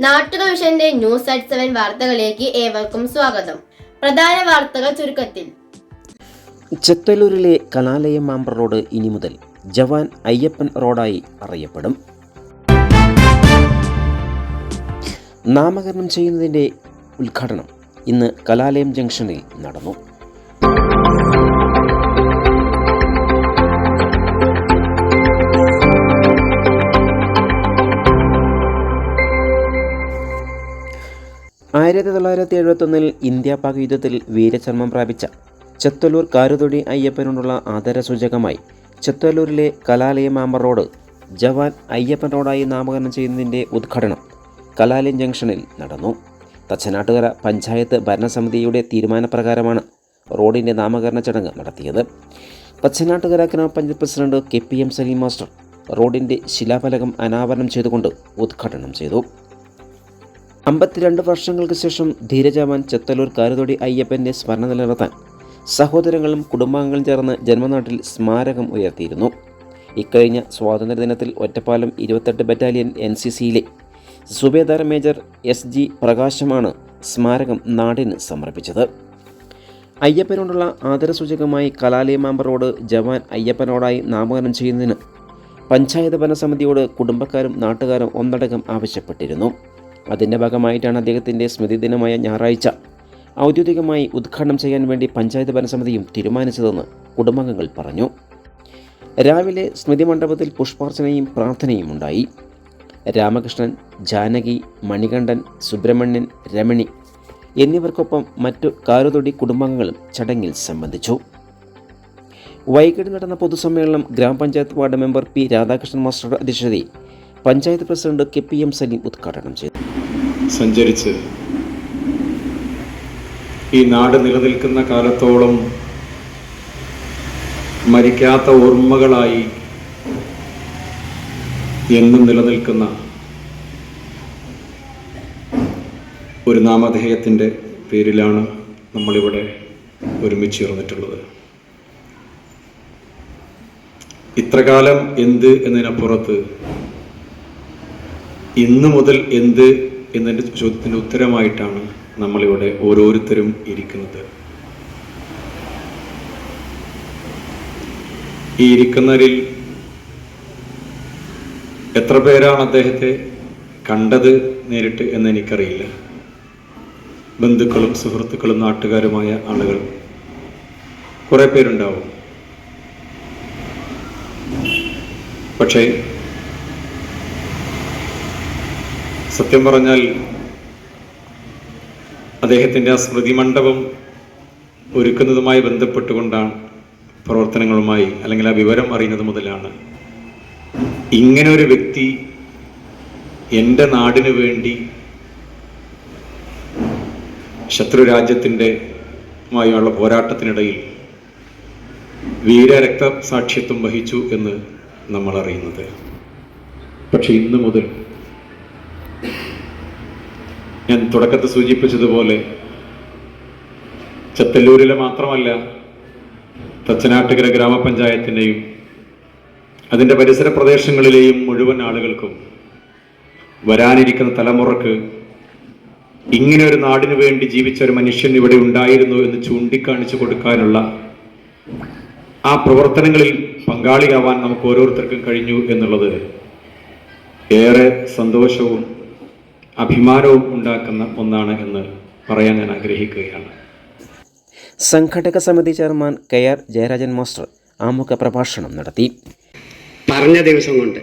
നാട്ടുക വിഷന്റെ news at seven വാർത്തകളിലേക്ക് ഏവർക്കും സ്വാഗതം. പ്രധാന വാർത്തകൾ ചുരുക്കത്തിൽ. ചെത്തലൂരിലെ കനാലയം മാമ്പർ റോഡ് ഇനി മുതൽ ജവാൻ അയ്യപ്പൻ റോഡായി അറിയപ്പെടും. നാമകരണം ചെയ്യുന്നതിന്റെ ഉദ്ഘാടനം ഇന്ന് കലാലയം ജംഗ്ഷനിൽ നടന്നു. ആയിരത്തി തൊള്ളായിരത്തി എഴുപത്തൊന്നിൽ ഇന്ത്യ പാക് യുദ്ധത്തിൽ വീരചർമ്മം പ്രാപിച്ച ചെത്തല്ലൂർ കാരുതൊടി അയ്യപ്പനോടുള്ള ആദരസൂചകമായി ചെത്തല്ലൂരിലെ കലാലയ ആമ്പർ റോഡ് ജവാൻ അയ്യപ്പൻ റോഡായി നാമകരണം ചെയ്യുന്നതിന്റെ ഉദ്ഘാടനം കലാലയം ജംഗ്ഷനിൽ നടന്നു. തച്ചനാട്ടുകര പഞ്ചായത്ത് ഭരണസമിതിയുടെ തീരുമാനപ്രകാരമാണ് റോഡിന്റെ നാമകരണ ചടങ്ങ് നടത്തിയത്. Thachanattukara grama panchayat president K P M Salim master റോഡിന്റെ ശിലാഫലകം അനാവരണം ചെയ്തുകൊണ്ട് ഉദ്ഘാടനം ചെയ്തു. അമ്പത്തിരണ്ട് വർഷങ്ങൾക്ക് ശേഷം ധീരജവാൻ ചെത്തലൂർ കാരുതൊടി അയ്യപ്പന്റെ സ്മരണ നിലനിർത്താൻ സഹോദരങ്ങളും കുടുംബാംഗങ്ങളും ചേർന്ന് ജന്മനാട്ടിൽ സ്മാരകം ഉയർത്തിയിരുന്നു. ഇക്കഴിഞ്ഞ സ്വാതന്ത്ര്യദിനത്തിൽ ഒറ്റപ്പാലം ഇരുപത്തെട്ട് ബറ്റാലിയൻ എൻ സി സിയിലെ സുബേദാർ മേജർ എസ് ജി പ്രകാശമാണ് സ്മാരകം നാടിന് സമർപ്പിച്ചത്. അയ്യപ്പനോടുള്ള ആദരസൂചകമായി കലാലയമാമ്പ റോഡ് ജവാൻ അയ്യപ്പനോടായി നാമകരണം ചെയ്യുന്നതിന് പഞ്ചായത്ത് ഭരണസമിതിയോട് കുടുംബക്കാരും നാട്ടുകാരും ഒന്നടങ്കം ആവശ്യപ്പെട്ടിരുന്നു. അതിന്റെ ഭാഗമായിട്ടാണ് അദ്ദേഹത്തിന്റെ സ്മൃതി ദിനമായ ഞായറാഴ്ച ഔദ്യോഗികമായി ഉദ്ഘാടനം ചെയ്യാൻ വേണ്ടി പഞ്ചായത്ത് ഭരണസമിതിയും തീരുമാനിച്ചതെന്ന് കുടുംബാംഗങ്ങൾ പറഞ്ഞു. രാവിലെ സ്മൃതി മണ്ഡപത്തിൽ പുഷ്പാർച്ചനയും പ്രാർത്ഥനയും ഉണ്ടായി. രാമകൃഷ്ണൻ ജാനകി മണികണ്ഠൻ സുബ്രഹ്മണ്യൻ രമണി എന്നിവർക്കൊപ്പം മറ്റു കാരുതൊടി കുടുംബാംഗങ്ങളും ചടങ്ങിൽ സംബന്ധിച്ചു. വൈകിട്ട് നടന്ന പൊതുസമ്മേളനം ഗ്രാമപഞ്ചായത്ത് വാർഡ് മെമ്പർ പി രാധാകൃഷ്ണൻ മാസ്റ്ററുടെ അധ്യക്ഷതയിൽ panchayat president K P M Salim ഉദ്ഘാടനം ചെയ്തു. സഞ്ചരിച്ച് ഈ നാട് നിലനിൽക്കുന്ന കാലത്തോളം മരിക്കാത്ത ഓർമ്മകളായി എന്നും നിലനിൽക്കുന്ന ഒരു നാമധേയത്തിന്റെ പേരിലാണ് നമ്മളിവിടെ ഒരുമിച്ച് ചേർന്നിട്ടുള്ളത്. ഇത്രകാലം എന്ത് എന്നതിനപ്പുറത്ത് ഇന്ന് മുതൽ എന്ത് എന്നതിന്റെ ചോദ്യത്തിന്റെ ഉത്തരമായിട്ടാണ് നമ്മളിവിടെ ഓരോരുത്തരും ഇരിക്കുന്നത്. ഈ ഇരിക്കുന്നവരിൽ എത്ര പേരാണ് അദ്ദേഹത്തെ കണ്ടത് നേരിട്ട് എന്ന് എനിക്കറിയില്ല. ബന്ധുക്കളും സുഹൃത്തുക്കളും നാട്ടുകാരുമായ ആളുകൾ കുറേ പേരുണ്ടാവും. പക്ഷേ സത്യം പറഞ്ഞാൽ അദ്ദേഹത്തിന്റെ ആ സ്മൃതി മണ്ഡപം ഒരുക്കുന്നതുമായി ബന്ധപ്പെട്ടുകൊണ്ടാണ് പ്രവർത്തനങ്ങളുമായി അല്ലെങ്കിൽ ആ വിവരം അറിയുന്നത് മുതലാണ്. ഇങ്ങനെ ഒരു വ്യക്തി എന്റെ നാടിനു വേണ്ടി ശത്രു രാജ്യത്തിന്റെ മായുള്ള പോരാട്ടത്തിനിടയിൽ വീരരക്തസാക്ഷ്യത്വം വഹിച്ചു എന്ന് നമ്മൾ അറിയുന്നത് പക്ഷെ ഇന്ന് മുതൽ ഞാൻ തുടക്കത്തിൽ സൂചിപ്പിച്ചതുപോലെ ചത്തല്ലൂരിലെ മാത്രമല്ല തച്ചനാട്ടുകര ഗ്രാമപഞ്ചായത്തിന്റെയും അതിന്റെ പരിസര പ്രദേശങ്ങളിലെയും മുഴുവൻ ആളുകൾക്കും വരാനിരിക്കുന്ന തലമുറയ്ക്ക് ഇങ്ങനെ ഒരു നാടിനു വേണ്ടി ജീവിച്ച ഒരു മനുഷ്യൻ ഇവിടെ ഉണ്ടായിരുന്നു എന്ന് ചൂണ്ടിക്കാണിച്ചു കൊടുക്കാനുള്ള ആ പ്രവർത്തനങ്ങളിൽ പങ്കാളിയാവാൻ നമുക്ക് ഓരോരുത്തർക്കും കഴിഞ്ഞു എന്നുള്ളത് ഏറെ സന്തോഷവും അഭിമാനവും ഉണ്ടാക്കുന്ന ഒന്നാണ് എന്ന് പറയാൻ ഞാൻ ആഗ്രഹിക്കുകയാണ്. സംഘടക സമിതി chairman K R Jayarajan master ആമുഖ പ്രഭാഷണം നടത്തി. പറഞ്ഞ ദിവസം കൊണ്ട്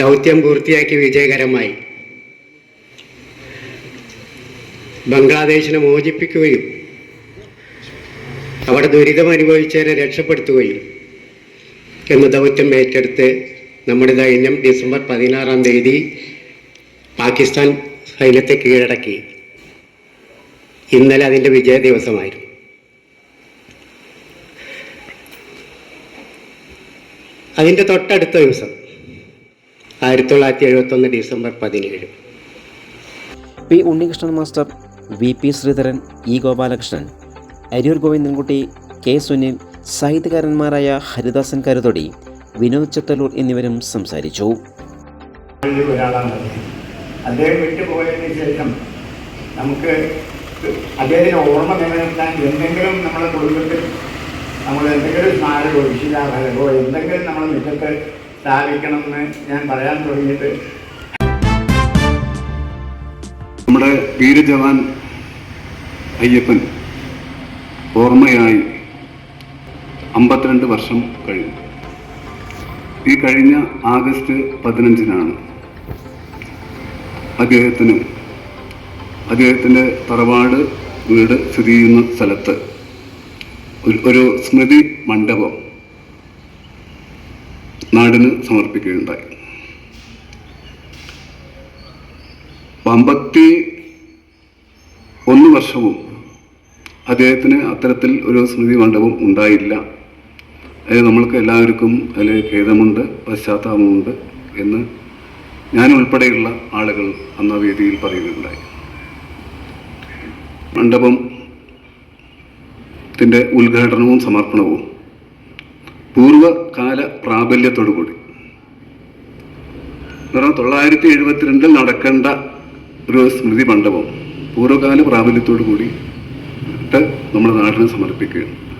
ദൗത്യം പൂർത്തിയാക്കി വിജയകരമായി ബംഗ്ലാദേശിനെ മോചിപ്പിക്കുകയും അവിടെ ദുരിതം അനുഭവിച്ചവരെ രക്ഷപ്പെടുത്തുകയും എന്ന ദൗത്യം ഏറ്റെടുത്ത് നമ്മുടെ ദൈന്യം ഡിസംബർ പതിനാറാം തീയതി പാകിസ്ഥാൻ സൈന്യത്തെ കീഴടക്കി. ഇന്നലെ അതിന്റെ വിജയ ദിവസമായിരുന്നു. അതിന്റെ തൊട്ടടുത്ത ദിവസം ആയിരത്തി തൊള്ളായിരത്തി എഴുപത്തൊന്ന് ഡിസംബർ പതിനേഴ്. P Unnikrishnan master V P Sreedharan E Gopalakrishnan Ariyur Govindankutty K Sunil സാഹിത്യകാരന്മാരായ Haridasan Karuthodi Vinod Chethalloor എന്നിവരും സംസാരിച്ചു. അദ്ദേഹം വിട്ടുപോയതിനു ശേഷം നമുക്ക് അദ്ദേഹത്തിന് ഓർമ്മ നിലനിർത്താൻ എന്തെങ്കിലും നമ്മുടെ കുടുംബത്തിൽ നമ്മൾ എന്തെങ്കിലും സ്മാരകമോ ശിലാഫലകോ എന്തെങ്കിലും നമ്മുടെ മുറ്റത്ത് സ്ഥാപിക്കണമെന്ന് ഞാൻ പറയാൻ തുടങ്ങിയിട്ട് നമ്മുടെ വീരജവാൻ അയ്യപ്പൻ ഓർമ്മയായി അമ്പത്തിരണ്ട് വർഷം കഴിഞ്ഞു. ഈ കഴിഞ്ഞ ആഗസ്റ്റ് പതിനഞ്ചിനാണ് അദ്ദേഹത്തിന് അദ്ദേഹത്തിന്റെ തറവാട് വീട് സ്ഥിതി ചെയ്യുന്ന സ്ഥലത്ത് ഒരു സ്മൃതി മണ്ഡപം നാടിന് സമർപ്പിക്കുകയുണ്ടായി. അമ്പത്തി ഒന്ന് വർഷവും അദ്ദേഹത്തിന് അത്തരത്തിൽ ഒരു സ്മൃതി മണ്ഡപം ഉണ്ടായില്ല. അത് നമ്മൾക്ക് എല്ലാവർക്കും അതിൽ ഖേദമുണ്ട് പശ്ചാത്താപമുണ്ട് എന്ന് ഞാൻ ഉൾപ്പെടെയുള്ള ആളുകൾ അന്ന് വേദിയിൽ പറയുകയുണ്ടായി മണ്ഡപം ത്തിന്റെ ഉദ്ഘാടനവും സമർപ്പണവും പൂർവകാല പ്രാബല്യത്തോടു കൂടി കാരണം തൊള്ളായിരത്തി എഴുപത്തിരണ്ടിൽ നടക്കേണ്ട ഒരു സ്മൃതി മണ്ഡപം പൂർവകാല പ്രാബല്യത്തോടു കൂടി നമ്മുടെ നാടിന് സമർപ്പിക്കുകയാണ്.